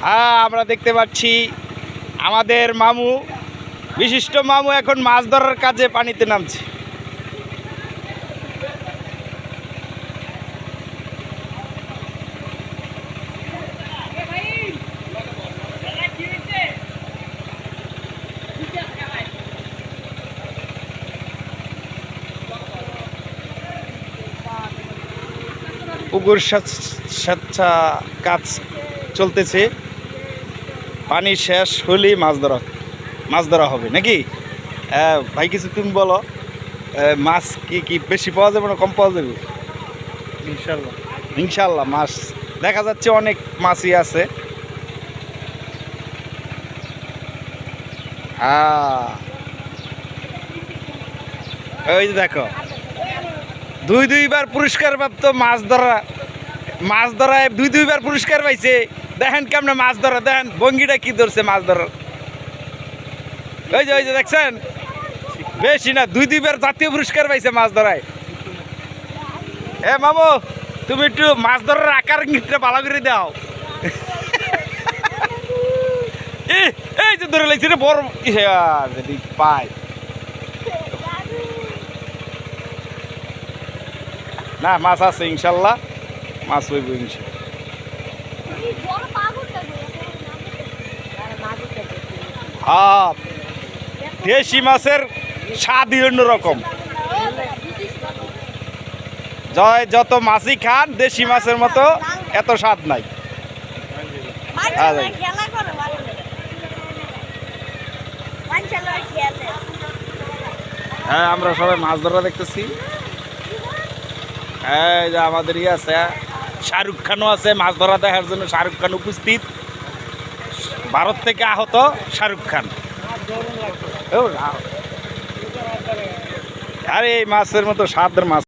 হ্যাঁ আমরা দেখতে পাচ্ছি আমাদের মামু, বিশিষ্ট মামু এখন মাছ ধরার কাজে পানিতে নামছে। পুকুর স্বেচ্ছ- কাজ চলতেছে। পানি শেষ হলেই মাছ ধরা মাছ ধরা হবে নাকি? ভাই কিছু তুমি বলো মাছ কি কি বেশি পাওয়া যাবে না কম পাওয়া যাবে? ইনশাল্লাহ ইনশাল্লাহ মাছ দেখা যাচ্ছে অনেক মাছই আছে। ওই যে দেখো দুই দুইবার পুরস্কার প্রাপ্ত মাছ ধরা মাছ ধরায় দুই দুইবার পুরস্কার পাইছে। দেখেন কেমনে মাছ ধরা, দেখেন, বঙ্গিটা কি ধরছে মাছ ধরার। ওই যে ওই যে, দেখছেন? বেশি না, দুই দুইবার জাতীয় পুরস্কার পাইছে মাছ ধরায়। এ, মামু, তুমি একটু মাছ ধরার আকার ইঙ্গিতটা ভালো করে দাও। এই যে ধরে লাগছে রে বড় পাই। না, মাছ আছে, ইনশাল্লাহ। মাছ হইব, ইনশাল্লাহ। দেশি মাছের স্বাদই অন্যরকম। জয় যত মাছই খান, দেশি মাছের মতো এত স্বাদ নাই। হ্যাঁ আমরা সবাই মাছ ধরা দেখতেছি। হ্যাঁ আমাদের ইয়ে আছে, শাহরুখ খানও আছে মাছ ধরা দেখার জন্য, শাহরুখ খান উপস্থিত। ভারত থেকে আহত শাহরুখ খান। আরে এই মাছের মতো সাদের মাছ।